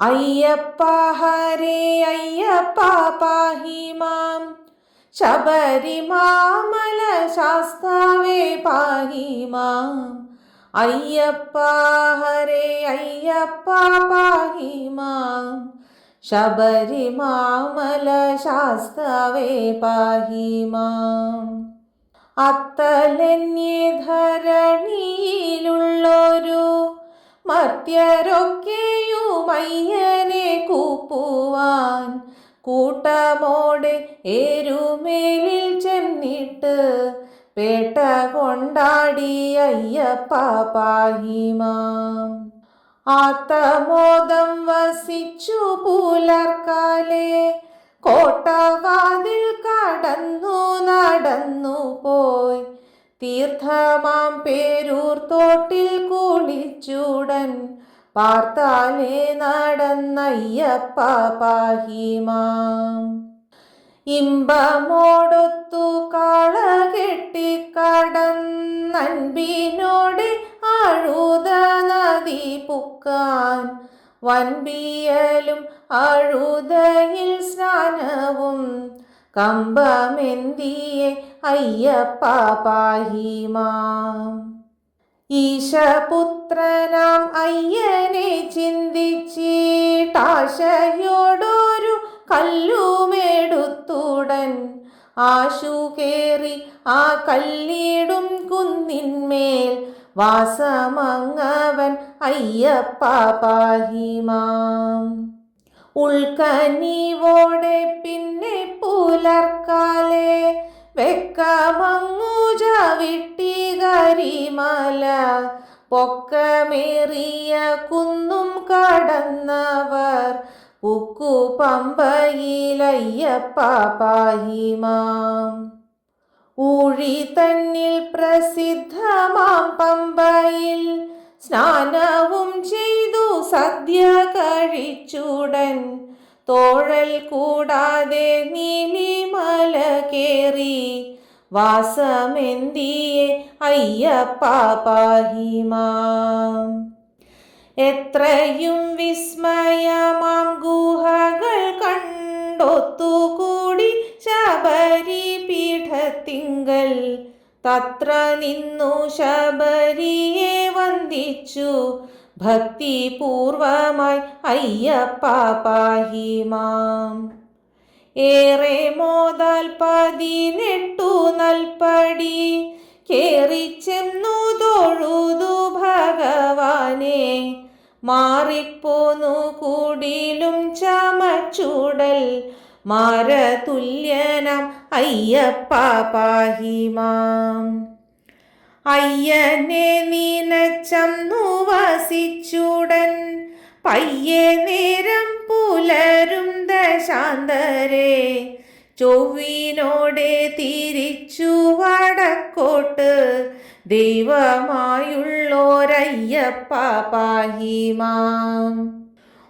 അയ്യപ്പ ഹരേ അയ്യപ്പ പാഹി മാം. ശബരിമാമല ശാസ്താവേ പാഹിമാം അയ്യപ്പ ഹരേ അയ്യപ്പ പാഹി മാം. ശബരിമാമല ശാസ്താവേ പാഹിമാം അത്തലന്യേ ധരണിയിലുള്ളൊരു മർത്യരൊക്കെയുമയ്യനെ കൂപ്പുവാൻ. കൂട്ടമോടെ ഏരുമേലിൽ ചെന്നിട്ട് പേട്ട കൊണ്ടാടി അയ്യപ്പ പാഹിമാം. ആത്തമോദം വസിച്ചു പുലർക്കാലേ കോട്ടവാതിൽ കടന്നു നടന്നു പോയി തീർത്ഥമാം പേരൂർ തോട്ടിൽ കുളിച്ചുടൻ പാർത്താലേ നടന്നയ്യപ്പ പാഹിമാം ഇമ്പമോടൊത്തു കാള കെട്ടിക്കടന്നൻപിനോട് അഴുത നദി പുക്കാൻ വൻപിയലും അഴുതയിൽ സ്നാനവും കമ്പമെന്തിയെ അയ്യപ്പ പാഹിമാം. ഈശപുത്രനാം അയ്യനെ ചിന്തിച്ചിട്ടാശയോടൊരു കല്ലുമെടുത്തുടൻ ആശു കേറി ആ കല്ലിടും കുന്നിന്മേൽ വാസമങ്ങവൻ അയ്യപ്പ പാഹിമാം. ഉൾക്കനിവോടെ പിന്നെ പുലർക്കാലെ വെക്കമങ്ങു ചവിട്ടി കരിമല പൊക്കമേറിയ കുന്നും കടന്നവർ ഉക്കു പമ്പയിലയ്യപ്പ ഊഴി തന്നിൽ പ്രസിദ്ധമാം പമ്പയിൽ സ്നാനവും ചെയ്തു സദ്യ കഴിച്ചുടൻ. തോഴൽ കൂടാതെ നീലിമല കേറി. വാസമെന്തിയെ അയ്യപ്പ പാഹിമാം. എത്രയും വിസ്മയമാം ഗുഹകൾ കണ്ടൊത്തുകൂടി ശബരി പീഠത്തിങ്കൽ തത്ര നിന്നു ശബരിയെ വന്ദിച്ചു. ഭക്തിപൂർവമായി അയ്യപ്പ പാഹിമാം. ഏറെ മോതാൽ പതിനെട്ടു നൽപടി കേറിച്ചെന്നു തൊഴുതു ഭഗവാനെ. മാറിപ്പോന്നു കൂടിലും ചമച്ചുടൽ. മാരതുല്യനം അയ്യപ്പ പാഹിമാം. അയ്യനെ നീനച്ചന്നു വസിച്ചുടൻ. പയ്യെ നേരം പുലരും ദശാന്തരെ. ചൊവ്വിനോടെ തിരിച്ചു വടക്കോട്ട്. ദൈവമായുള്ളോരയ്യപ്പ പാഹിമാം.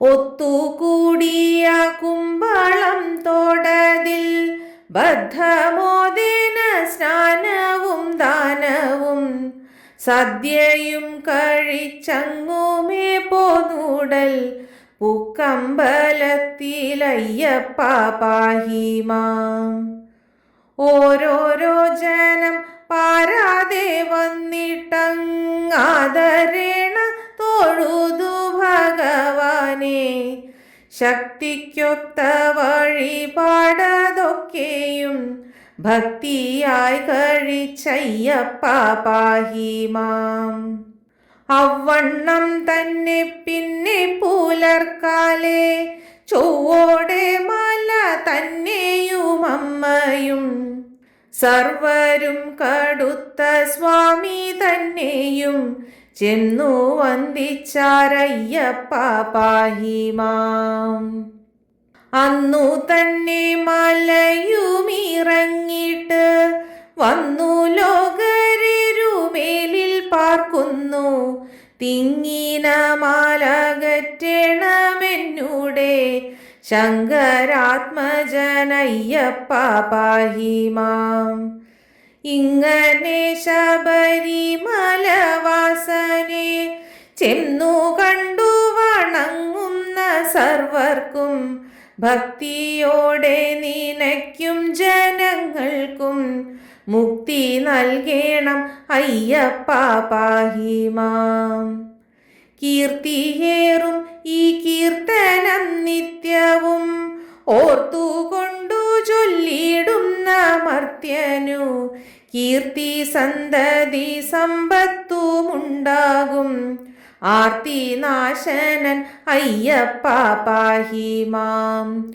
ഒത്തുകൂടിയ കുമ്പളം തോടതിൽ ബദ്ധമോദേന സ്നാനവും സദ്യയും കഴിച്ചങ്ങുമേ പോന്നൂടൽ. പൂക്കമ്പലത്തിലയ്യപ്പ പാഹിമാം. ഓരോരോ ജനം പാരാതെ വന്നിട്ടങ്ങാദരേണ തൊഴുതു ഭഗവാനെ. ശക്തിക്കൊത്ത വഴിപാടതൊക്കെയും ഭക്തിയായി കഴിച്ചയ്യപ്പ പാഹിമാം അവണ്ണം തന്നെ പിന്നെ പുലർക്കാലെ ചൊവ്വോടെ മല തന്നെയും അമ്മയും. സർവരും കടുത്ത സ്വാമി തന്നെയും ചെന്നു വന്ദിച്ചാരയ്യപ്പ പാഹിമാം അന്നു തന്നെ മലയുമിറങ്ങിട്ട് വന്നു ലോകരരുമേലിൽ പാർക്കുന്നു. തിങ്ങിന മാലകറ്റണമെന്നൂടെ ശങ്കരാത്മജനയ്യപ്പ പാഹിമാം. ഇങ്ങനെ ശബരിമലവാസനെ ചെന്നു കണ്ടു വണങ്ങുന്ന സർവർക്കും ഭക്തിയോടെ നിനയ്ക്കും ജനങ്ങൾക്കും മുക്തി നൽകേണം അയ്യപ്പ പാഹിമാം. കീർത്തിയേറും ഈ കീർത്തനം നിത്യവും. ഓർത്തുകൊണ്ടു ചൊല്ലിടുന്ന മർത്യനു കീർത്തി സന്തതി സമ്പത്തുമുണ്ടാകും. ആർത്തിനാശനൻ അയ്യപ്പ പാഹിമാം.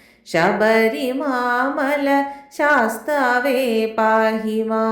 ശബരിമാമല ശാസ്താവേ പാഹിമാം.